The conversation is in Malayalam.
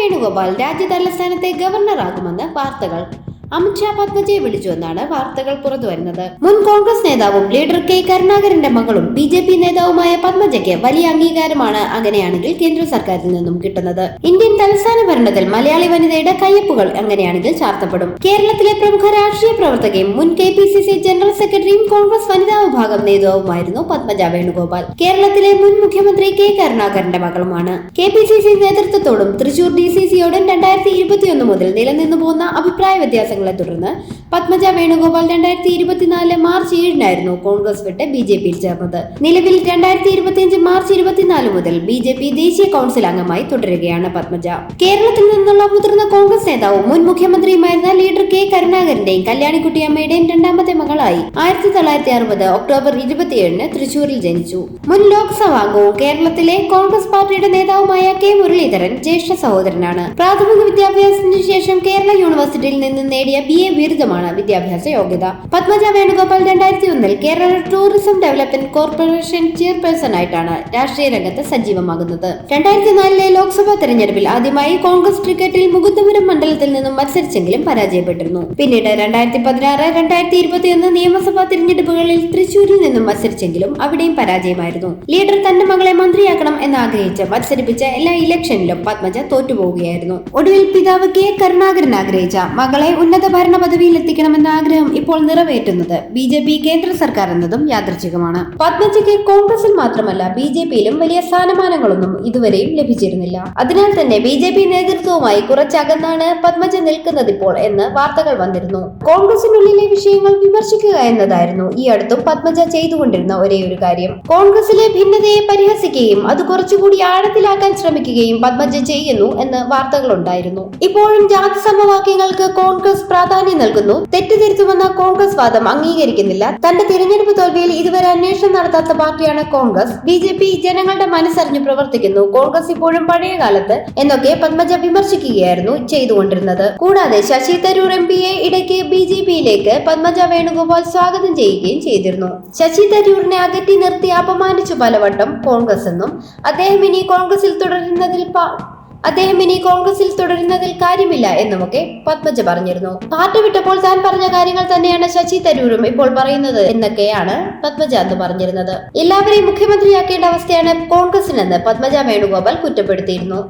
വേണുഗോപാൽ രാജ്യ തലസ്ഥാനത്തെ ഗവർണറാകുമെന്ന് വാർത്തകൾ അമിത്ഷാ പത്മജയെ വിളിച്ചുവെന്നാണ് വാർത്തകൾ പുറത്തു വരുന്നത് മുൻ കോൺഗ്രസ് നേതാവും ലീഡർ കെ കരുണാകരന്റെ മകളും ബി ജെ പി നേതാവുമായ പത്മജയ്ക്ക് വലിയ അംഗീകാരമാണ് അങ്ങനെയാണെങ്കിൽ കേന്ദ്ര സർക്കാരിൽ നിന്നും കിട്ടുന്നത്. ഇന്ത്യൻ തലസ്ഥാന ഭരണത്തിൽ മലയാളി വനിതയുടെ കയ്യപ്പുകൾ അങ്ങനെയാണെങ്കിൽ ചാർത്തപ്പെടും. കേരളത്തിലെ പ്രമുഖ രാഷ്ട്രീയ പ്രവർത്തകയും മുൻ K P C C general സെക്രട്ടറിയും കോൺഗ്രസ് വനിതാ വിഭാഗം നേതാവുമായിരുന്നു പത്മജ വേണുഗോപാൽ. കേരളത്തിലെ മുൻ മുഖ്യമന്ത്രി കെ കരുണാകരന്റെ മകളുമാണ്. കെ പി സി സി നേതൃത്വത്തോടും തൃശൂർ ഡി സി സിയോടും രണ്ടായിരത്തി ഇരുപത്തിയൊന്ന് മുതൽ നിലനിന്നു പോകുന്ന അഭിപ്രായ വ്യത്യാസങ്ങളെ തുടർന്ന്. പത്മജ വേണുഗോപാൽ രണ്ടായിരത്തി ഇരുപത്തിനാല് മാർച്ച് ഏഴിനായിരുന്നു കോൺഗ്രസ് വിട്ട് ബി ജെ പിയിൽ ചേർന്നത്. നിലവിൽ രണ്ടായിരത്തി ഇരുപത്തിയഞ്ച് മാർച്ച് ഇരുപത്തിനാല് മുതൽ ബി ജെ പി ദേശീയ കൗൺസിൽ അംഗമായി തുടരുകയാണ് പത്മജ. കേരളത്തിൽ നിന്നുള്ള മുതിർന്ന കോൺഗ്രസ് നേതാവും മുൻ മുഖ്യമന്ത്രിയുമായിരുന്ന ലീഡർ കരുണാകരന്റെയും കല്യാണിക്കുട്ടിയമ്മയുടെയും രണ്ടാമത്തെ മകളായി ആയിരത്തി തൊള്ളായിരത്തി അറുപത് ഒക്ടോബർ ഇരുപത്തിയേഴിന് തൃശൂരിൽ ജനിച്ചു. മുൻ ലോക്സഭാ അംഗവും കേരളത്തിലെ കോൺഗ്രസ് പാർട്ടിയുടെ നേതാവുമായ കെ മുരളീധരൻ ജ്യേഷ്ഠ സഹോദരനാണ്. പ്രാഥമിക വിദ്യാഭ്യാസത്തിന് ശേഷം കേരള യൂണിവേഴ്സിറ്റിയിൽ നിന്ന് നേടിയ ബി എ ബിരുദമാണ് വിദ്യാഭ്യാസ യോഗ്യത. പത്മജ വേണുഗോപാൽ രണ്ടായിരത്തി ഒന്നിൽ Kerala tourism development corporation chairperson ആയിട്ടാണ് രാഷ്ട്രീയ രംഗത്ത് സജീവമാകുന്നത്. രണ്ടായിരത്തി നാലിലെ ലോക്സഭാ തെരഞ്ഞെടുപ്പിൽ ആദ്യമായി കോൺഗ്രസ് ക്രിക്കറ്റിൽ മുകുന്ദപുരം മണ്ഡലത്തിൽ നിന്നും മത്സരിച്ചെങ്കിലും പരാജയപ്പെട്ടിരുന്നു പിന്നീട് രണ്ടായിരത്തി പതിനാറ് രണ്ടായിരത്തി ഇരുപത്തിയൊന്ന് നിയമസഭാ തിരഞ്ഞെടുപ്പുകളിൽ തൃശൂരിൽ നിന്നും മത്സരിച്ചെങ്കിലും അവിടെയും പരാജയമായിരുന്നു. ലീഡർ തന്റെ മകളെ മന്ത്രിയാക്കണം എന്നാഗ്രഹിച്ച് മത്സരിപ്പിച്ച എല്ലാ ഇലക്ഷനിലും പത്മജ തോറ്റുപോവുകയായിരുന്നു. ഒടുവിൽ പിതാവ് കെ. കരുണാകരൻ ആഗ്രഹിച്ച മകളെ ഉന്നത ഭരണ പദവിയിൽ എത്തിക്കണമെന്ന ആഗ്രഹം ഇപ്പോൾ നിറവേറ്റുന്നത് ബി ജെ പി കേന്ദ്ര സർക്കാർ എന്നതും യാദൃച്ഛികമാണ്. പത്മജയ്ക്ക് കോൺഗ്രസിൽ മാത്രമല്ല ബി ജെ പിയിലും വലിയ സ്ഥാനമാനങ്ങളൊന്നും ഇതുവരെയും ലഭിച്ചിരുന്നില്ല. അതിനാൽ തന്നെ ബി ജെ പി നേതൃത്വവുമായി കുറച്ചകന്നാണ് പത്മജ നിൽക്കുന്നത് ഇപ്പോൾ എന്ന് വാർത്തകൾ വന്നിരുന്നു. കോൺഗ്രസിനുള്ളിലെ വിഷയങ്ങൾ വിമർശിക്കുക എന്നതായിരുന്നു ഈ അടുത്തും പത്മജ ചെയ്തുകൊണ്ടിരുന്ന ഒരേ ഒരു കാര്യം. കോൺഗ്രസിലെ ഭിന്നതയെ പരിഹസിക്കുകയും അത് കുറച്ചുകൂടി ആഴത്തിലാക്കാൻ ശ്രമിക്കുകയും പത്മജ ചെയ്യുന്നു എന്ന് വാർത്തകളുണ്ടായിരുന്നു. ഇപ്പോഴും ജാതി സമവാക്യങ്ങൾക്ക് കോൺഗ്രസ് പ്രാധാന്യം നൽകുന്നു തെറ്റിദ്ധരിച്ചുവന്ന കോൺഗ്രസ് വാദം അംഗീകരിക്കുന്നില്ല. തന്റെ തിരഞ്ഞെടുപ്പ് തോൽവിയിൽ ഇതുവരെ അന്വേഷണം നടത്താത്ത പാർട്ടിയാണ് കോൺഗ്രസ്. ബി ജെ പി ജനങ്ങളുടെ മനസ്സറിഞ്ഞു പ്രവർത്തിക്കുന്നു. കോൺഗ്രസ് ഇപ്പോഴും പഴയ കാലത്ത് എന്നൊക്കെ പത്മജ വിമർശിക്കുകയായിരുന്നു ചെയ്തുകൊണ്ടിരുന്നത്. കൂടാതെ ശശി തരൂർ എം പിയെ ഇടയ്ക്ക് ബി ജെ പിയിലേക്ക് പത്മജ വേണുഗോപാൽ സ്വാഗതം ചെയ്യുകയും ചെയ്തിരുന്നു. ശശി തരൂരിനെ അകറ്റി നിർത്തി അപമാനിച്ചു പലവട്ടം കോൺഗ്രസ് എന്നും. അദ്ദേഹം ഇനി കോൺഗ്രസിൽ തുടരുന്നതിൽ അദ്ദേഹം ഇനി കോൺഗ്രസിൽ തുടരുന്നതിൽ കാര്യമില്ല എന്നുമൊക്കെ പത്മജ പറഞ്ഞിരുന്നു. പാർട്ടി വിട്ടപ്പോൾ താൻ പറഞ്ഞ കാര്യങ്ങൾ തന്നെയാണ് ശശി തരൂരും ഇപ്പോൾ പറയുന്നത് എന്നൊക്കെയാണ് പത്മജ അന്ന് പറഞ്ഞിരുന്നത്. എല്ലാവരെയും മുഖ്യമന്ത്രിയാക്കേണ്ട അവസ്ഥയാണ് കോൺഗ്രസിനെന്ന് പത്മജ വേണുഗോപാൽ കുറ്റപ്പെടുത്തിയിരുന്നു.